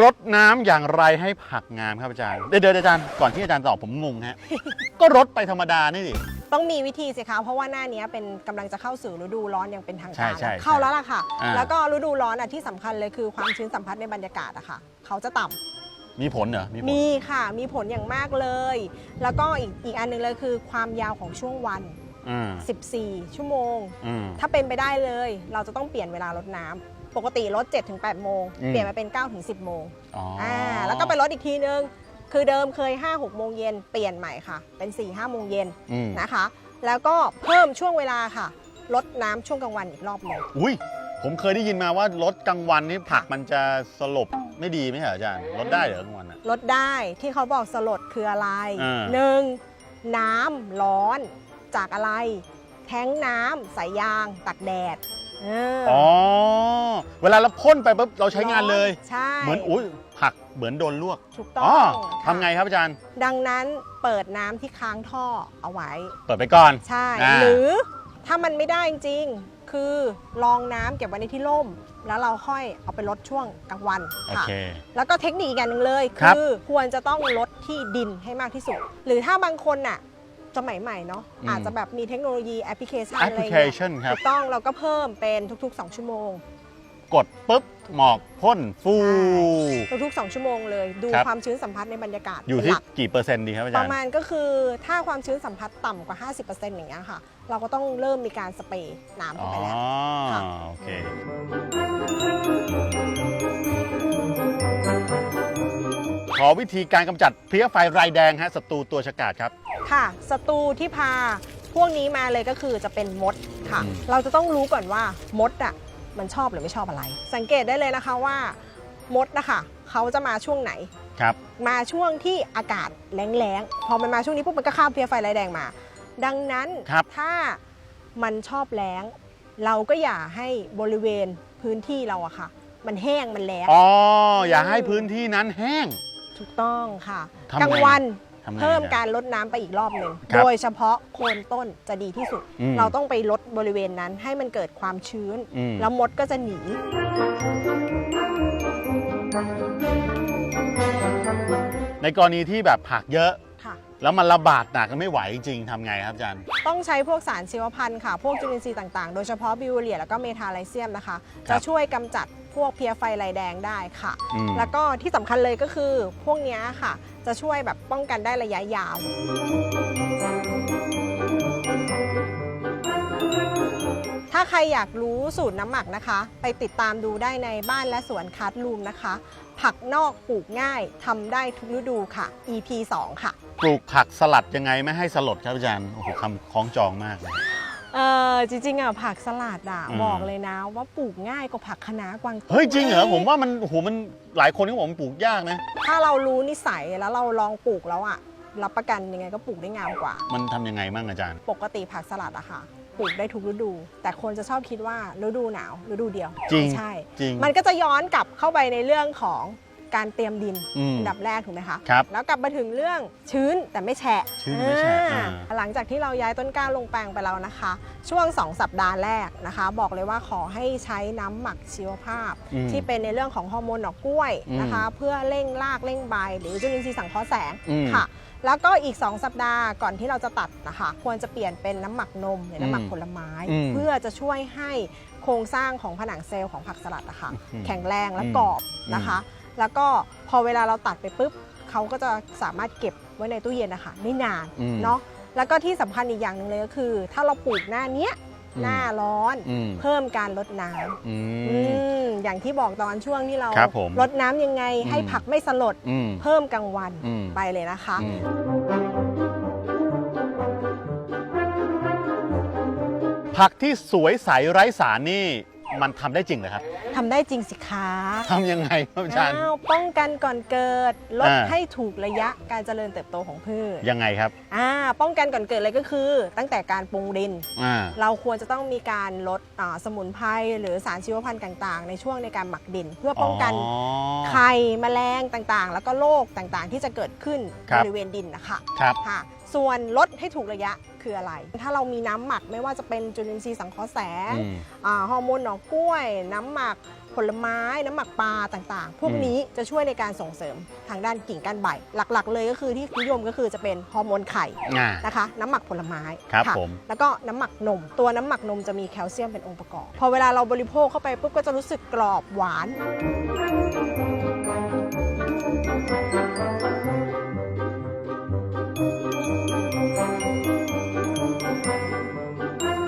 รดน้ำอย่างไรให้ผักงามครับอาจารย์ เดี๋ยวเดี๋ยวอาจารย์ ก่อนที่อาจารย์ตอบผมงงฮะ ก็รดไปธรรมดานี่ดิ ต้องมีวิธีสิคะเพราะว่าหน้านี้เป็นกำลังจะเข้าสู่ฤดูร้อนอย่างเป็นทางการใช่ใช่เข้าแล้วล่ะค่ะ อ่า แล้วก็ฤดูร้อนอะที่สำคัญเลยคือความชื้นสัมผัสในบรรยากาศอะค่ะ เขาจะต่ำ มีผลเหรอ มีผล มีค่ะ มีผลอย่างมากเลย แล้วก็อีกอีกอันหนึงเลยคือความยาวของช่วงวัน อืม14 ชั่วโมง อืมถ้าเป็นไปได้เลย เราจะต้องเปลี่ยนเวลารดน้ำ ปกติรด7ถึง8โมง อืม เปลี่ยนมาเป็น9ถึง10โมงอ๋อออ่าแล้วก็ไปรดอีกทีนึง คือเดิมเคย 5 6 โมงเย็นเปลี่ยนใหม่ค่ะ เป็น 4 5 โมงเย็นอืมนะคะ แล้วก็เพิ่มช่วงเวลาค่ะ ลดน้ำช่วงกลางวันอีกรอบหนึ่งอุ้ยผมเคยได้ยินมาว่ารดกลางวันนี่ผักมันจะสลบไม่ดีไหมเหรออาจารย์รดได้เหรอกลางวันอะลดได้ที่เขาบอกสลดคืออะไรอ่า หนึ่งน้ำร้อนจากอะไร แท้งน้ำสายยางตักแดด เอออ๋อ เวลาเราพ่นไปปุ๊บเราใช้งานเลย ใช่เหมือนอุ้ยผักเหมือนโดนลวกถูกต้ออ๋องค่ะทำไงครับอาจารย์ ดังนั้นเปิดน้ำที่ค้างท่อเอาไว้ เปิดไปก่อน ใช่ อ่า หรือถ้ามันไม่ได้จริงๆ คือรองน้ำเก็บไว้ในที่ร่ม แล้วเราค่อยเอาไปลดช่วงกลางวันโอค่ะ เค แล้วก็เทคนิคอีกอย่างหนึ่งเลยครับ คือควรจะต้องลดที่ดินให้มากที่สุด หรือถ้าบางคนน่ะ สมัยใหม่เนาะอืม อาจจะแบบมีเทคโนโลยีแอปพลิเคชันแอปอะไรพลิเคเงี้ยชันครับถูกต้องเราก็เพิ่มเป็นทุกๆ 2 ชั่วโมง กดปุ๊บ หมอกพ่นฟู ทุกๆ 2 ชั่วโมงเลย ดูครับ ความชื้นสัมผัสในบรรยากาศอยู่เป็นที่หลัก กี่เปอร์เซ็นต์ดีครับอาปจารระย์ มาณก็คือถ้าความชื้นสัมผัสต่ำกว่า 50%อย่างเงี้ยค่ะ เราก็ต้องเริ่มมีการสเปรย์น้ำอ๋เข้าอไปแล้ว ค่ะ โอเค อวิธีการกำจัดเพลี้ยไฟรายแดงฮะศัตรูตัวฉกาจครับ ค่ะศัตรูที่พาพวกนี้มาเลยก็คือจะเป็นมดค่ะ อืม เราจะต้องรู้ก่อนว่ามดอะมันชอบหรือไม่ชอบอะไร สังเกตได้เลยนะคะว่ามดนะคะเขาจะมาช่วงไหน ครับ มาช่วงที่อากาศแล้งๆ พอมันมาช่วงนี้ปุ๊บมันก็ข้ามเพลียไฟลายแดงมา ดังนั้นครับ ถ้ามันชอบแล้ง เราก็อย่าให้บริเวณพื้นที่เราอะค่ะ มันแห้งมันแล้ง อ๋ออย่าให้พื้นที่นั้นแห้ง ถูกต้องค่ะทำไงกลางวันทำไงเพิ่มอาจารย์การลดน้ำไปอีกรอบหนึ่งครับโดยเฉพาะโคนต้นจะดีที่สุด อืมเราต้องไปลดบริเวณนั้นให้มันเกิดความชื้น อืม แล้วมดก็จะหนี ในกรณีที่แบบผักเยอะค่ะ แล้วมันระบาดหนักไม่ไหวจริงๆทำไงครับอาจารย์ ต้องใช้พวกสารชีวพันธุ์ค่ะ พวกจุลินทรีย์ต่างๆ โดยเฉพาะบิวเรียแล้วก็เมทาไลเซียมนะคะ ครัจะบช่วยกำจัดพวกเพลียไฟลายแดงได้ค่ะ อืม แล้วก็ที่สำคัญเลยก็คือพวกเนี้ยค่ะ จะช่วยแบบป้องกันได้ระยะยาว ใครอยากรู้สูตรน้ำหมักนะคะ ไปติดตามดูได้ในบ้านและสวนคัดลูมนะคะ ผักนอกปลูกง่ายทำได้ทุกฤดูค่ะ EP 2 ค่ะ ปลูกผักสลัดยังไงไม่ให้สลดครับอาจารย์โอ้โหคำคล้องจองมากเลย เออจริงๆอะผักสลัดอะอืม บอกเลยนะ ว่าปลูกง่ายกว่าผักคะน้ากวางตุ้งเฮ้ยจริงเหรอผมว่ามันโอ้โหมันหลายคนก็บอกมันปลูกยากนะ ถ้าเรารู้นิสัยแล้วเราลองปลูกแล้วอะรับประกันยังไงก็ปลูกได้งามกว่า มันทำยังไงมั่งอาจารย์ ปกติผักสลัดอะค่ะ ปลูกได้ทุกฤดู แต่คนจะชอบคิดว่าฤดูหนาวฤดูเดียวจริงไม่ใช่ จริง มันก็จะย้อนกลับเข้าไปในเรื่องของ การเตรียมดินอืม อันดับแรกถูกไหมคะครับ แล้วกลับมาถึงเรื่องชื้นแต่ไม่แฉะชื้นไม่แฉะอ่า อ่าหลังจากที่เราย้ายต้นกล้าลงแปลงไปแล้วนะคะ ช่วง 2 สัปดาห์แรกนะคะ บอกเลยว่าขอให้ใช้น้ำหมักชีวภาพ อืม ที่เป็นในเรื่องของฮอร์โมนหนอกกล้วยนะคะ เพื่อเร่งรากเร่งใบ หรือจุลินทรีย์สังเคราะห์แสงอืมค่ะ แล้วก็อีก 2 สัปดาห์ก่อนที่เราจะตัดนะคะ ควรจะเปลี่ยนเป็นน้ำหมักนมหรือน้ำหมักผลไม้ อืมเพื่อจะช่วยให้โครงสร้างของผนังเซลล์ของผักสลัดนะคะ อืมแข็งแรงและอืมกรอบนะคะ แล้วก็พอเวลาเราตัดไปปุ๊บเขาก็จะสามารถเก็บไว้ในตู้เย็นนะคะได้นานอืม เนาะแล้วก็ที่สำคัญอีกอย่างหนึ่งเลยก็คือ ถ้าเราปลูกหน้าเนี้ยอืมหน้าร้อน อืมเพิ่มการลดน้ำอือืม มอย่างที่บอกตอนช่วงที่เราครับผมลดน้ำยังไงให้อืม ผักไม่สลด อืม เพิ่มกลางวันอืม ไปเลยนะคะ อืมผักที่สวยใสไร้สารนี่ มันทำได้จริงเหรอครับทำได้จริงสิคะทำยังไงครับอาจารย์ อ้าวป้องกันก่อนเกิด ลดอ่า ให้ถูกระยะการเจริญเติบโตของพืชยังไงครับอ่าป้องกันก่อนเกิดเลยก็คือ ตั้งแต่การปรุงดิน อ่าเราควรจะต้องมีการลดอ่าสมุนไพรหรือสารชีวพันธุ์ต่าง ๆ ในช่วงในการหมักดิน เพื่อป้องกันอ๋อ ไข่แมลงต่างๆ แล้วก็โรคต่างๆ ที่จะเกิดขึ้นครับ บริเวณดินนะคะครับ ค่ะ ส่วนลดให้ถูกระยะคืออะไร ถ้าเรามีน้ำหมักไม่ว่าจะเป็นจุลินทรีย์สังเคราะห์แสงอืมอาฮอร์โมนหน่อกล้วย น้ำหมักผลไม้ น้ำหมักปลาต่างๆ พวกอืมนี้จะช่วยในการส่งเสริมทางด้านกิ่งก้านใบ หลักๆ เลยก็คือที่นิยมก็คือจะเป็นฮอร์โมนไข่ อ่า นะคะน้ำหมักผลไม้ครับะผม แล้วก็น้ำหมักนม ตัวน้ำหมักนมจะมีแคลเซียมเป็นองค์ประกอบ พอเวลาเราบริโภคเข้าไปปุ๊บก็จะรู้สึกกรอบหวาน